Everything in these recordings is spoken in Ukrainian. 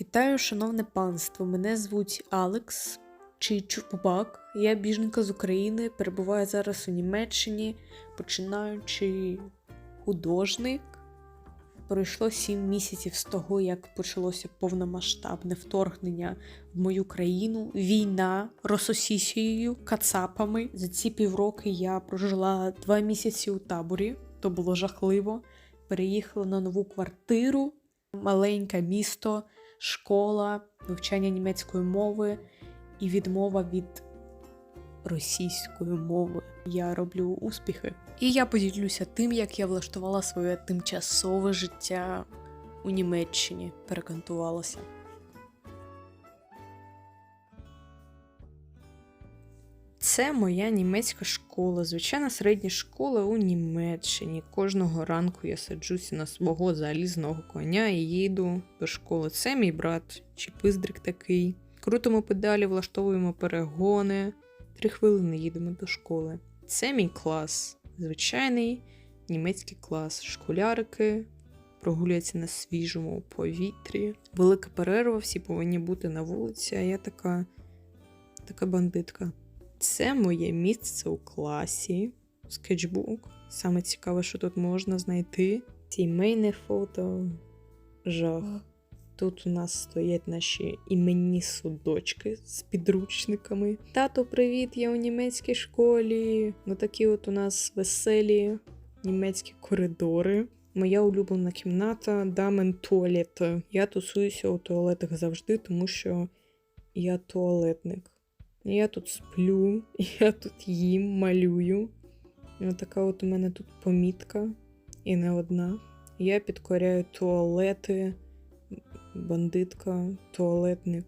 Вітаю, шановне панство. Мене звуть Алекс чи Чурбак. Я біженка з України, перебуваю зараз у Німеччині, починаючи художник. Пройшло сім місяців з того, як почалося повномасштабне вторгнення в мою країну, війна Рососісією, кацапами. За ці півроки я прожила два місяці у таборі, то було жахливо. Переїхала на нову квартиру, маленьке місто, школа, вивчання німецької мови і відмова від російської мови. Я роблю успіхи. І я поділюся тим, як я влаштувала своє тимчасове життя у Німеччині, перекантувалася. Це моя німецька школа, звичайна середня школа у Німеччині. Кожного ранку я саджуся на свого залізного коня і їду до школи. Це мій брат, чи пиздрик такий. Крутимо педалі, влаштовуємо перегони. Три хвилини їдемо до школи. Це мій клас, звичайний німецький клас. Школярики прогуляються на свіжому повітрі. Велика перерва, всі повинні бути на вулиці, а я така, така бандитка. Це моє місце у класі. Скетчбук. Саме цікаве, що тут можна знайти. Сімейне фото. Жах. Тут у нас стоять наші іменні судочки з підручниками. Тато, привіт! Я у німецькій школі. Ну такі от у нас веселі німецькі коридори. Моя улюблена кімната Дамен туалет. Я тусуюся у туалетах завжди, тому що я туалетник. Я тут сплю, я тут їм, малюю. Така от у мене тут помітка, і не одна. Я підкоряю туалети, бандитка, туалетник.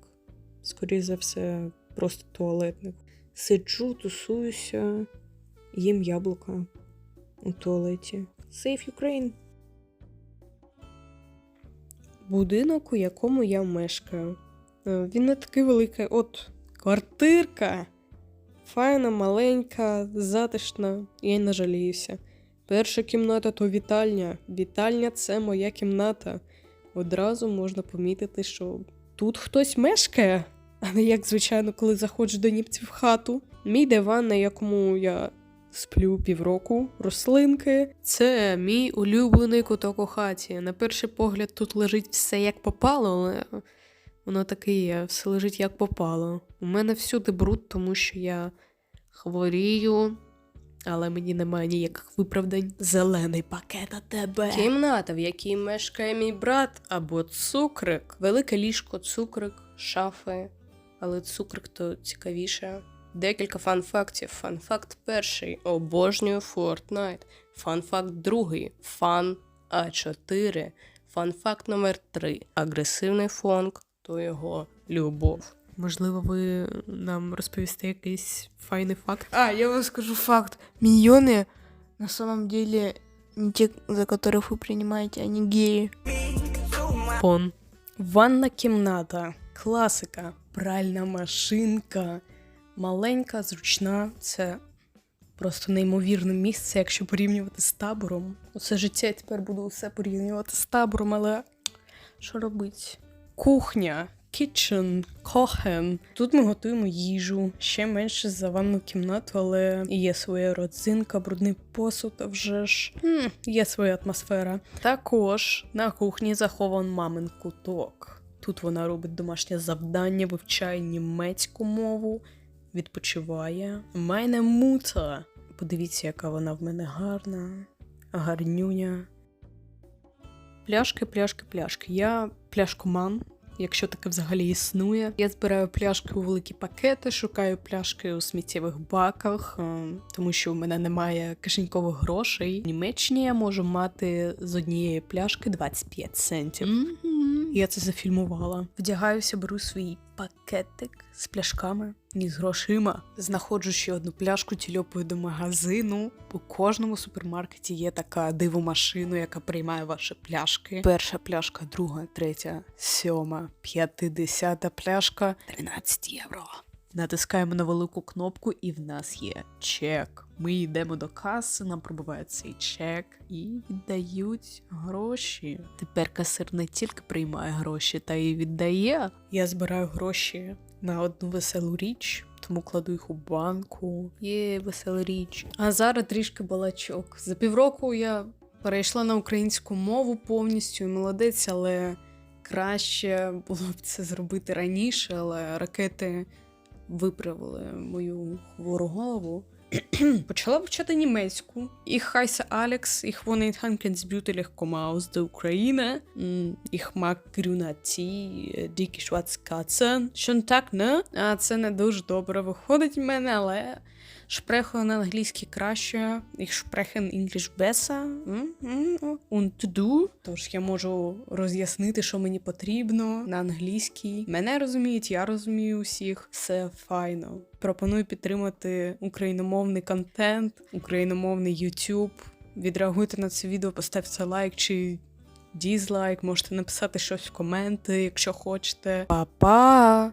Скоріше за все, просто туалетник. Сиджу, тусуюся, їм яблука у туалеті. Save Ukraine! Будинок, у якому я мешкаю. Е, Він не такий великий. От квартирка. Файна, маленька, затишна, я й не жаліюся. Перша кімната то вітальня. Вітальня це моя кімната. Одразу можна помітити, що тут хтось мешкає, а не як, звичайно, коли заходжу до німців в хату. Мій диван, на якому я сплю півроку, рослинки. Це мій улюблений куток у хаті. На перший погляд тут лежить все як попало, але воно таке є, все лежить як попало. У мене всюди бруд, тому що я хворію, але мені немає ніяких виправдань. Зелений пакет а тебе. Кімната, в якій мешкає мій брат або цукрик. Велике ліжко, цукрик, шафи. Але цукрик то цікавіше. Декілька фан-фактів. Фан-факт перший. Обожнюю Fortnite. Фан-факт другий. Фан А4. Фан-факт номер 3. Агресивний фонк то його любов. Можливо, ви нам розповісте якийсь файний факт. А, я вам скажу факт. Миньоны на самом деле не те, за которых вы принимаете, они геи. Фон. Ванна кімната. Класика. Пральна машинка. Маленька, зручна. Це просто неймовірне місце, якщо порівнювати з табором. Усе життя я тепер буду усе порівнювати з табором, але що робить? Кухня. Kitchen, кохен. Тут ми готуємо їжу, ще менше за ванну кімнату, але є своя родзинка, брудний посуд, а вже ж м, є своя атмосфера. Також на кухні захован мамин куток. Тут вона робить домашнє завдання, вивчає німецьку мову, відпочиває. Мене мута. Подивіться, яка вона в мене гарна, гарнюня. Пляшки, пляшки, пляшки. Я пляшкоман, якщо таке взагалі існує. Я збираю пляшки у великі пакети, шукаю пляшки у сміттєвих баках, е, тому що в мене немає кишенькових грошей. В Німеччині я можу мати з однієї пляшки 25 центів. Я це зафільмувала. Вдягаюся, беру свій пакетик з пляшками, з грошима. Знаходжу ще одну пляшку, тільопою до магазину. У кожному супермаркеті є така дивомашина, яка приймає ваші пляшки. Перша пляшка, друга, третя, сьома, п'ятидесята пляшка 13 євро. Натискаємо на велику кнопку, і в нас є чек. Ми йдемо до каси, нам пробивають цей чек і віддають гроші. Тепер касир не тільки приймає гроші, та й віддає. Я збираю гроші на одну веселу річ, тому кладу їх у банку. Є весела річ. А зараз трішки балачок. За півроку я перейшла на українську мову повністю і молодець, але краще було б це зробити раніше, але ракети виправили мою хвору голову. Почала вчити німецьку. Ich heiße Alex, ich wohne in Hankensbüttel, komme aus der Ukraine. М, Ich mag grüne Tee, дикі Schwarzkatzen. Schon так, не? А це не дуже добре виходить в мене, але spreche на англійській краще. Ich sprechen English besser. Und du? Тож я можу роз'яснити, що мені потрібно на англійській. Мене розуміють, я розумію усіх. Все файно. Пропоную підтримати україномовний контент, україномовний YouTube. Відреагуйте на це відео, поставте лайк чи дізлайк, можете написати щось в коменти, якщо хочете. Па-па!